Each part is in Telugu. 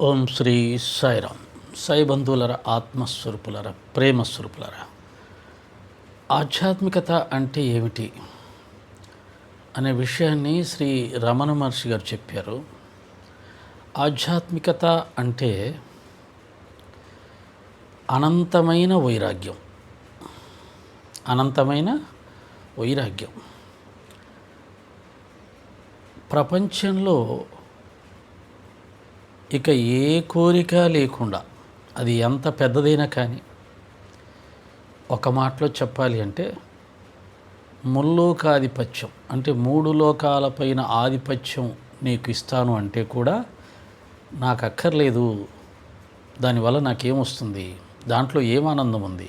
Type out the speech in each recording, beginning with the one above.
ఓం శ్రీ సాయిరామ్. సాయి బంధువులర ఆత్మస్వరూపులర ప్రేమస్వరూపులర. ఆధ్యాత్మికత అంటే ఏమిటి అనే విషయాన్ని శ్రీ రమణ మహర్షి గారు చెప్పారు. ఆధ్యాత్మికత అంటే అనంతమైన వైరాగ్యం. అనంతమైన వైరాగ్యం. ప్రపంచంలో ఇక ఏ కోరిక లేకుండా అది ఎంత పెద్దదైనా కానీ ఒక మాటలో చెప్పాలి అంటే ముల్లోకాధిపత్యం అంటే మూడు లోకాలపైన ఆధిపత్యం నీకు ఇస్తాను అంటే కూడా నాకు అక్కర్లేదు దానివల్ల నాకేమొస్తుంది దాంట్లో ఏం ఆనందం ఉంది?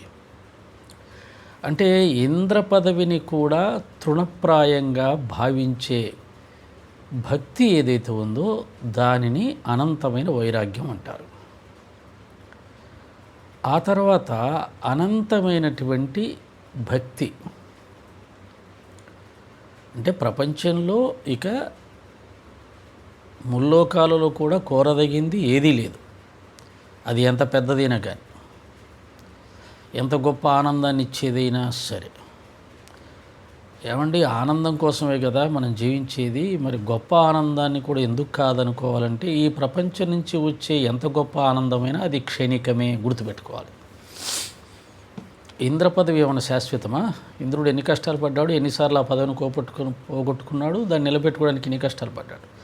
అంటే ఇంద్ర పదవిని కూడా తృణప్రాయంగా భావించే భక్తి ఏదైతే ఉందో దానిని అనంతమైన వైరాగ్యం అంటారు. ఆ తర్వాత అనంతమైనటువంటి భక్తి. అంటే ప్రపంచంలో ఇక ముల్లోకాలలో కూడా కోరదగింది ఏదీ లేదు. అది ఎంత పెద్దదైనా కానీ ఎంత గొప్ప ఆనందాన్ని ఇచ్చేదైనా సరే. ఏమండి ఆనందం కోసమే కదా మనం జీవించేది? మరి గొప్ప ఆనందాన్ని కూడా ఎందుకు కాదనుకోవాలంటే ఈ ప్రపంచం నుంచి వచ్చే ఎంత గొప్ప ఆనందమైనా అది క్షణికమే గుర్తుపెట్టుకోవాలి. ఇంద్ర పదవి ఏమైనా శాశ్వతమా? ఇంద్రుడు ఎన్ని కష్టాలు పడ్డాడు? ఎన్నిసార్లు ఆ పదవిని కోపట్టుకుని పోగొట్టుకున్నాడు? దాన్ని నిలబెట్టుకోవడానికి ఎన్ని కష్టాలు పడ్డాడు.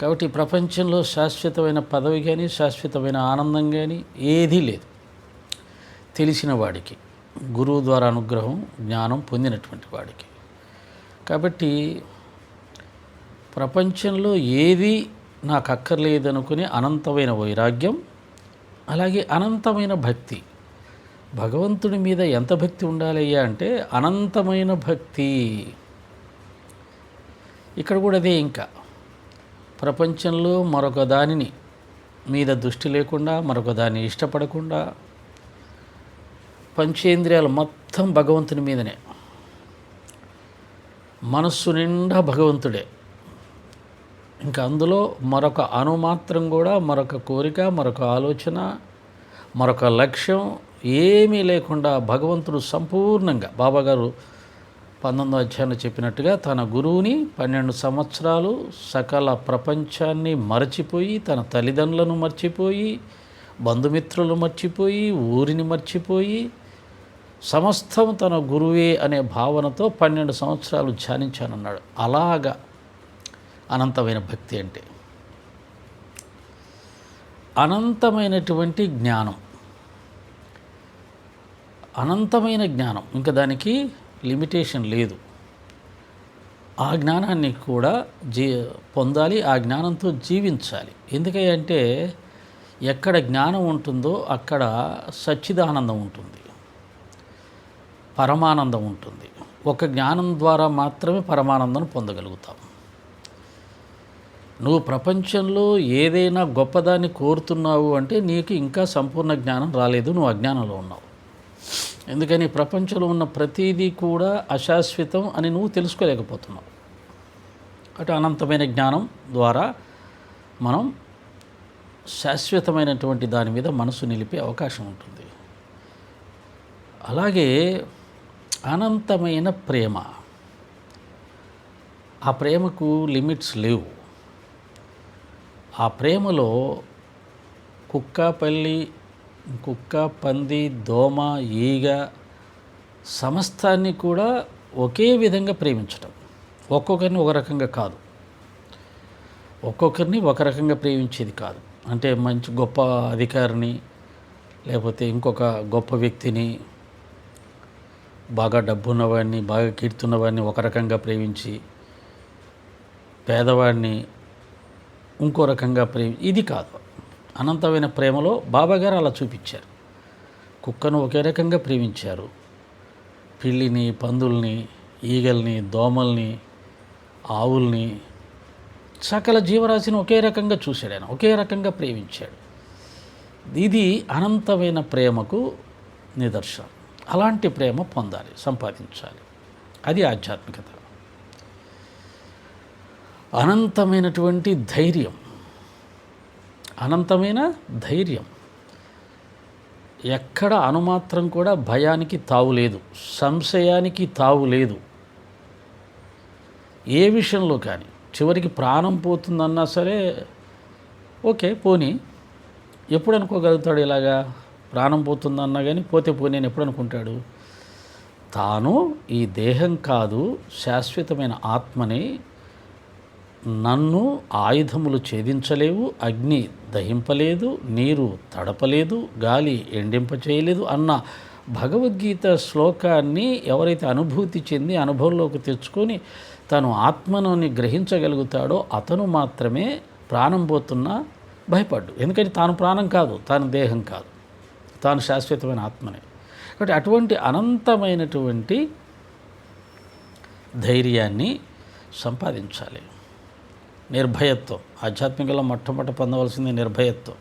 కాబట్టి ఈ ప్రపంచంలో శాశ్వతమైన పదవి కానీ శాశ్వతమైన ఆనందం కానీ ఏదీ లేదు. తెలిసిన వాడికి గురువు ద్వారా అనుగ్రహం జ్ఞానం పొందినటువంటి వాడికి. కాబట్టి ప్రపంచంలో ఏది నాకు అక్కర్లేదనుకునే అనంతమైన వైరాగ్యం అలాగే అనంతమైన భక్తి. భగవంతుడి మీద ఎంత భక్తి ఉండాలయ్యా అంటే అనంతమైన భక్తి. ఇక్కడ కూడా అదే ఇంకా. ప్రపంచంలో మరొక దానిని మీద దృష్టి లేకుండా మరొక దాన్ని ఇష్టపడకుండా పంచేంద్రియాలు మొత్తం భగవంతుని మీదనే. మనస్సు నిండా భగవంతుడే. ఇంకా అందులో మరొక అణుమాత్రం కూడా మరొక కోరిక మరొక ఆలోచన మరొక లక్ష్యం ఏమీ లేకుండా భగవంతుడు సంపూర్ణంగా బాబాగారు పంతొమ్మిదో అధ్యాయంలో చెప్పినట్టుగా తన గురువుని పన్నెండు సంవత్సరాలు సకల ప్రపంచాన్ని మరచిపోయి తన తల్లిదండ్రులను మర్చిపోయి బంధుమిత్రులు మర్చిపోయి ఊరిని మర్చిపోయి సమస్తం తన గురువే అనే భావనతో పన్నెండు సంవత్సరాలు ధ్యానించానన్నాడు. అలాగా అనంతమైన భక్తి అంటే. అనంతమైనటువంటి జ్ఞానం. అనంతమైన జ్ఞానం. ఇంకా దానికి లిమిటేషన్ లేదు. ఆ జ్ఞానాన్ని కూడా జీ పొందాలి ఆ జ్ఞానంతో జీవించాలి. ఎందుకంటే ఎక్కడ జ్ఞానం ఉంటుందో అక్కడ సచ్చిదానందం ఉంటుంది. పరమానందం ఉంటుంది. ఒక జ్ఞానం ద్వారా మాత్రమే పరమానందం పొందగలుగుతాం. నువ్వు ప్రపంచంలో ఏదైనా గొప్పదాన్ని కోరుతున్నావు అంటే నీకు ఇంకా సంపూర్ణ జ్ఞానం రాలేదు నువ్వు అజ్ఞానంలో ఉన్నావు. ఎందుకని ప్రపంచంలో ఉన్న ప్రతిదీ కూడా అశాశ్వతం అని నువ్వు తెలుసుకోలేకపోతున్నావు. అటు అనంతమైన జ్ఞానం ద్వారా మనం శాశ్వతమైనటువంటి దాని మీద మనసు నిలిపే అవకాశం ఉంటుంది. అలాగే అనంతమైన ప్రేమ. ఆ ప్రేమకు లిమిట్స్ లేవు. ఆ ప్రేమలో కుక్క పల్లి కుక్క పంది దోమ ఈగ సమస్తాన్ని కూడా ఒకే విధంగా ప్రేమించటం. ఒక్కొక్కరిని ఒక రకంగా కాదు. ఒక్కొక్కరిని ఒక రకంగా ప్రేమించేది కాదు. అంటే మంచి గొప్ప అధికారిని లేకపోతే ఇంకొక గొప్ప వ్యక్తిని బాగా డబ్బున్నవాడిని బాగా కీర్తున్నవాడిని ఒక రకంగా ప్రేమించి పేదవాడిని ఇంకో రకంగా ప్రేమి ఇది కాదు. అనంతమైన ప్రేమలో బాబాగారు అలా చూపించారు. కుక్కను ఒకే రకంగా ప్రేమించారు. పిల్లిని పందుల్ని ఈగల్ని దోమల్ని ఆవుల్ని సకల జీవరాశిని ఒకే రకంగా చూశాడు ఆయన ఒకే రకంగా ప్రేమించాడు. ఇది అనంతమైన ప్రేమకు నిదర్శనం. అలాంటి ప్రేమ పొందాలి సంపాదించాలి. అది ఆధ్యాత్మికత. అనంతమైనటువంటి ధైర్యం. అనంతమైన ధైర్యం. ఎక్కడ అనుమాత్రం కూడా భయానికి తావు లేదు సంశయానికి తావు లేదు. ఏ విషయంలో కానీ చివరికి ప్రాణం పోతుందన్నా సరే ఓకే పోనీ. ఎప్పుడు అనుకోగలుగుతాడు ఇలాగా? ప్రాణం పోతుందన్నా కానీ పోతే పోనీ నేను ఎప్పుడు అనుకుంటాడు? తాను ఈ దేహం కాదు శాశ్వతమైన ఆత్మని నన్ను ఆయుధములు ఛేదించలేవు అగ్ని దహింపలేదు నీరు తడపలేదు గాలి ఎండింప చేయలేదు అన్న భగవద్గీత శ్లోకాన్ని ఎవరైతే అనుభూతి చెంది అనుభవంలోకి తెచ్చుకొని తను ఆత్మను గ్రహించగలుగుతాడో అతను మాత్రమే ప్రాణం పోతున్నా భయపడ్డు. ఎందుకంటే తాను ప్రాణం కాదు తాను దేహం కాదు. తాను శాశ్వతమైన ఆత్మనే. కాబట్టి అటువంటి అనంతమైనటువంటి ధైర్యాన్ని సంపాదించాలి. నిర్భయత్వం. ఆధ్యాత్మికంలో మొట్టమొదట పొందవలసింది నిర్భయత్వం.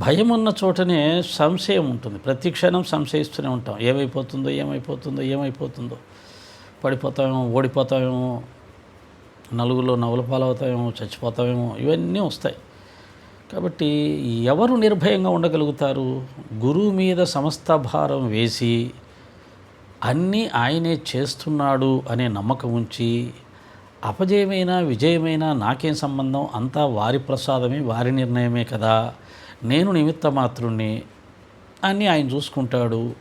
భయం ఉన్న చోటనే సంశయం ఉంటుంది. ప్రతి క్షణం సంశయిస్తూనే ఉంటాం. ఏమైపోతుందో ఏమైపోతుందో ఏమైపోతుందో. పడిపోతామేమో ఓడిపోతామేమో నలుగులో నవ్వుల పాలవుతామేమో చచ్చిపోతామేమో ఇవన్నీ వస్తాయి. కాబట్టి ఎవరు నిర్భయంగా ఉండగలుగుతారు? గురువు మీద సమస్త భారం వేసి అన్నీ ఆయనే చేస్తున్నాడు అనే నమ్మకం ఉంచి అపజయమైన విజయమైనా నాకేం సంబంధం? అంతా వారి ప్రసాదమే వారి నిర్ణయమే కదా. నేను నిమిత్త మాత్రుణ్ణి. అని ఆయన చూసుకుంటాడు.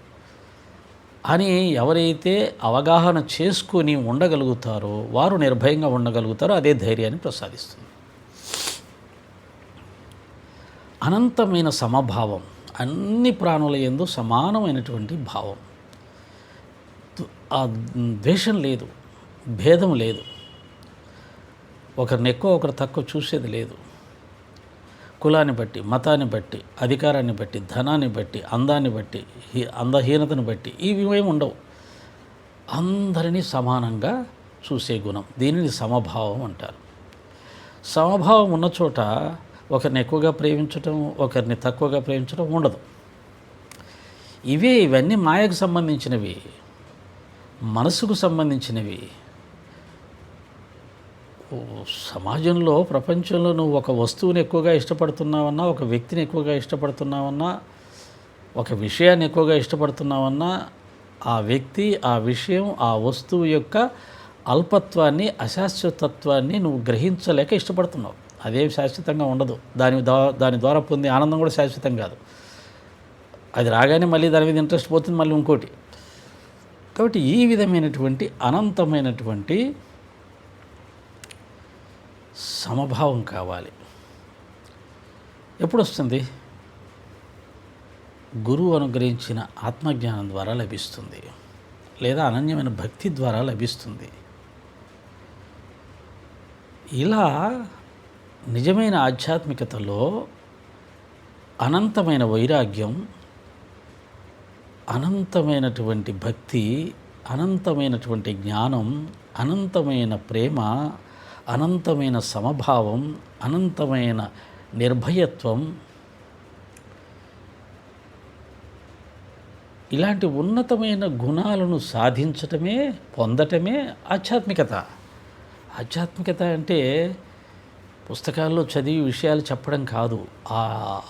అని ఎవరైతే అవగాహన చేసుకొని ఉండగలుగుతారో వారు నిర్భయంగా ఉండగలుగుతారో అదే ధైర్యాన్ని ప్రసాదిస్తుంది. అనంతమైన సమభావం అన్ని ప్రాణుల ఎందు సమానమైనటువంటి భావం. ఆ ద్వేషం లేదు భేదం లేదు. ఒకరిని ఎక్కువ ఒకరు తక్కువ చూసేది లేదు. కులాన్ని బట్టి మతాన్ని బట్టి అధికారాన్ని బట్టి ధనాన్ని బట్టి అందాన్ని బట్టి అందహీనతను బట్టి ఇవి ఏమి ఉండవు. అందరినీ సమానంగా చూసే గుణం దీనిని సమభావం అంటారు. సమభావం ఉన్న చోట ఒకరిని ఎక్కువగా ప్రేమించటం ఒకరిని తక్కువగా ప్రేమించడం ఉండదు. ఇవే ఇవన్నీ మాయకు సంబంధించినవి మనసుకు సంబంధించినవి. సమాజంలో ప్రపంచంలో నువ్వు ఒక వస్తువుని ఎక్కువగా ఇష్టపడుతున్నావన్నా ఒక వ్యక్తిని ఎక్కువగా ఇష్టపడుతున్నావన్నా ఒక విషయాన్ని ఎక్కువగా ఇష్టపడుతున్నావన్నా ఆ వ్యక్తి ఆ విషయం ఆ వస్తువు యొక్క అల్పత్వాన్ని అశాశ్వతత్వాన్ని నువ్వు గ్రహించలేక ఇష్టపడుతున్నావు. అదేం శాశ్వతంగా ఉండదు. దాని దాని ద్వారా పొందే ఆనందం కూడా శాశ్వతం కాదు. అది రాగానే మళ్ళీ దాని మీద ఇంట్రెస్ట్ పోతుంది మళ్ళీ ఇంకోటి. కాబట్టి ఈ విధమైనటువంటి అనంతమైనటువంటి సమభావం కావాలి. ఎప్పుడు వస్తుంది గురువు అనుగ్రహించిన ఆత్మజ్ఞానం ద్వారా లభిస్తుంది. లేదా అనన్యమైన భక్తి ద్వారా లభిస్తుంది. ఇలా నిజమైన ఆధ్యాత్మికతలో అనంతమైన వైరాగ్యం అనంతమైనటువంటి భక్తి అనంతమైనటువంటి జ్ఞానం అనంతమైన ప్రేమ అనంతమైన సమభావం అనంతమైన నిర్భయత్వం ఇలాంటి ఉన్నతమైన గుణాలను సాధించటమే పొందటమే ఆధ్యాత్మికత. ఆధ్యాత్మికత అంటే పుస్తకాల్లో చదివి విషయాలు చెప్పడం కాదు. ఆ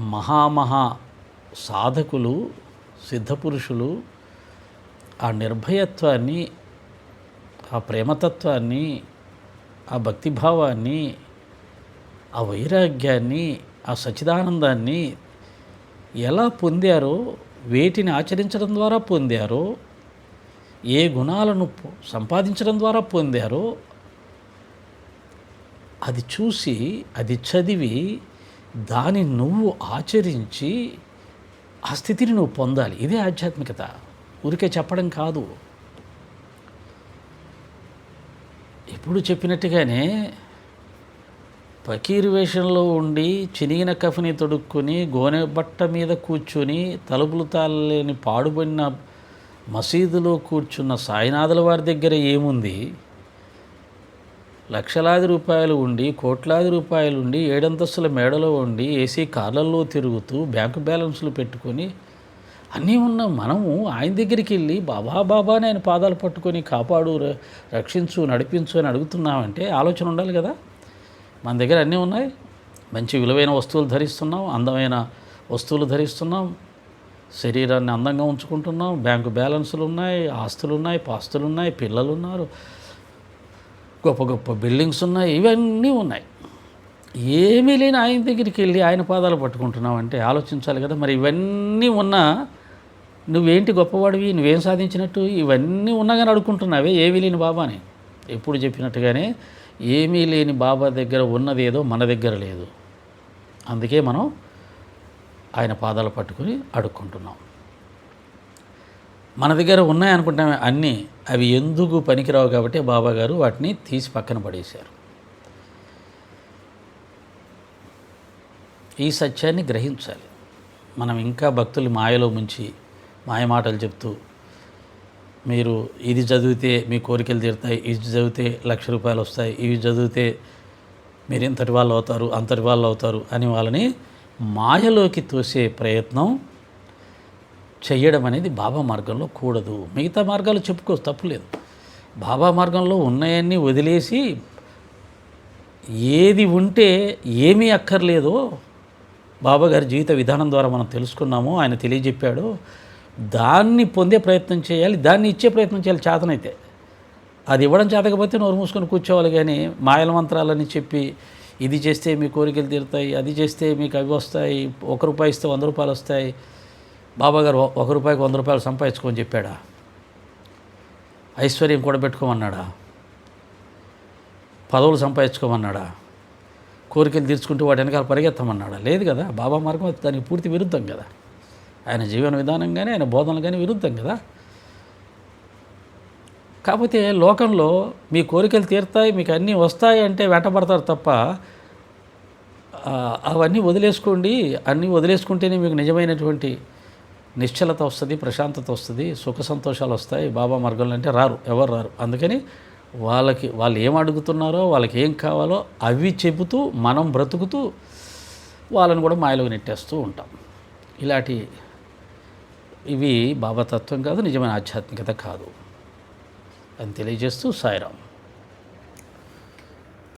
మహామహా సాధకులు సిద్ధపురుషులు ఆ నిర్భయత్వాన్ని ఆ ప్రేమతత్వాన్ని ఆ భక్తిభావాన్ని ఆ వైరాగ్యాన్ని ఆ సచిదానందాన్ని ఎలా పొందారో వేటిని ఆచరించడం ద్వారా పొందారో ఏ గుణాలను సంపాదించడం ద్వారా పొందారో అది చూసి అది చదివి దాని నువ్వు ఆచరించి ఆ స్థితిని నువ్వు పొందాలి. ఇదే ఆధ్యాత్మికత. ఊరికే చెప్పడం కాదు. ఎప్పుడు చెప్పినట్టుగానే ఫకీర్ వేషంలో ఉండి చినిగిన కఫని తొడుక్కుని గోనె బట్ట మీద కూర్చొని తలుపులు తాళలేని పాడుబడిన మసీదులో కూర్చున్న సాయినాథుల వారి దగ్గర ఏముంది? లక్షలాది రూపాయలు ఉండి కోట్లాది రూపాయలు ఉండి ఏడంతస్తుల మేడలో ఉండి ఏసీ కార్లలో తిరుగుతూ బ్యాంకు బ్యాలెన్స్లు పెట్టుకొని అన్నీ ఉన్న మనము ఆయన దగ్గరికి వెళ్ళి బాబా బాబా ఆయన పాదాలు పట్టుకొని కాపాడు రక్షించు నడిపించు అని అడుగుతున్నామంటే ఆలోచన ఉండాలి కదా. మన దగ్గర అన్నీ ఉన్నాయి. మంచి విలువైన వస్తువులు ధరిస్తున్నాం అందమైన వస్తువులు ధరిస్తున్నాం శరీరాన్ని అందంగా ఉంచుకుంటున్నాం బ్యాంకు బ్యాలెన్సులు ఉన్నాయి ఆస్తులు ఉన్నాయి పాస్తులు ఉన్నాయి పిల్లలు ఉన్నారు. గొప్ప గొప్ప బిల్డింగ్స్ ఉన్నాయి ఇవన్నీ ఉన్నాయి. ఏమీ లేని ఆయన దగ్గరికి వెళ్ళి ఆయన పాదాలు పట్టుకుంటున్నావు అంటే ఆలోచించాలి కదా. మరి ఇవన్నీ ఉన్నా నువ్వేంటి గొప్పవాడివి నువ్వేం సాధించినట్టు? ఇవన్నీ ఉన్నా కానీ అడుక్కుంటున్నావే ఏమీ లేని బాబాని ఎప్పుడు చెప్పినట్టుగానే ఏమీ లేని బాబా దగ్గర ఉన్నదేదో మన దగ్గర లేదు. అందుకే మనం ఆయన పాదాలు పట్టుకుని అడుక్కుంటున్నాం. మన దగ్గర ఉన్నాయనుకుంటామే అన్నీ. అవి ఎందుకు పనికిరావు కాబట్టి బాబా గారు వాటిని తీసి పక్కన పడేశారు. ఈ సత్యాన్ని గ్రహించాలి. మనం ఇంకా భక్తులు మాయలో ముంచి మాయ మాటలు చెప్తూ మీరు ఇది చదివితే మీ కోరికలు తీరుతాయి ఇది చదివితే లక్ష రూపాయలు వస్తాయి ఇవి చదివితే మీరు ఇంతటి వాళ్ళు అవుతారు అంతటి వాళ్ళు అవుతారు అని వాళ్ళని మాయలోకి తోసే ప్రయత్నం చెయ్యడం అనేది బాబా మార్గంలో కూడదు. మిగతా మార్గాలు చెప్పుకోవచ్చు తప్పులేదు. బాబా మార్గంలో ఉన్నాయన్నీ వదిలేసి ఏది ఉంటే ఏమీ అక్కర్లేదో బాబా గారి జీవిత విధానం ద్వారా మనం తెలుసుకున్నాము ఆయన తెలియజెప్పాడు. దాన్ని పొందే ప్రయత్నం చేయాలి దాన్ని ఇచ్చే ప్రయత్నం చేయాలి చేతనైతే. అది ఇవ్వడం చేతకపోతే నోరు మూసుకొని కూర్చోవాలి కానీ మాయల మంత్రాలని చెప్పి ఇది చేస్తే మీ కోరికలు తీరుతాయి అది చేస్తే మీకు అవి వస్తాయి ఒక రూపాయి ఇస్తే వంద రూపాయలు వస్తాయి బాబా గారు ఒక రూపాయికి వంద రూపాయలు సంపాదించుకొని చెప్పాడా? ఐశ్వర్యం కూడా పెట్టుకోమన్నాడా? పదవులు సంపాదించుకోమన్నాడా? కోరికలు తీర్చుకుంటూ వాటి వెనకాల పరిగెత్తమన్నాడా? లేదు కదా బాబా మార్గం దానికి పూర్తి విరుద్ధం కదా. ఆయన జీవన విధానం కానీ ఆయన బోధనలు కానీ విరుద్ధం కదా. కాకపోతే లోకంలో మీ కోరికలు తీరుతాయి మీకు అన్నీ వస్తాయి అంటే వెంటబడతారు తప్ప అవన్నీ వదిలేసుకోండి. అన్నీ వదిలేసుకుంటేనే మీకు నిజమైనటువంటి నిశ్చలత వస్తుంది ప్రశాంతత వస్తుంది సుఖ సంతోషాలు వస్తాయి. బాబా మార్గంలో అంటే రారు ఎవరు రారు. అందుకని వాళ్ళకి వాళ్ళు ఏం అడుగుతున్నారో వాళ్ళకి ఏం కావాలో అవి చెబుతూ మనం బ్రతుకుతూ వాళ్ళని కూడా మాయలో నెట్టేస్తూ ఉంటాం. ఇలాంటి ఇవి బాబా తత్వం కాదు నిజమైన ఆధ్యాత్మికత కాదు. అని తెలియజేస్తూ సాయిరాం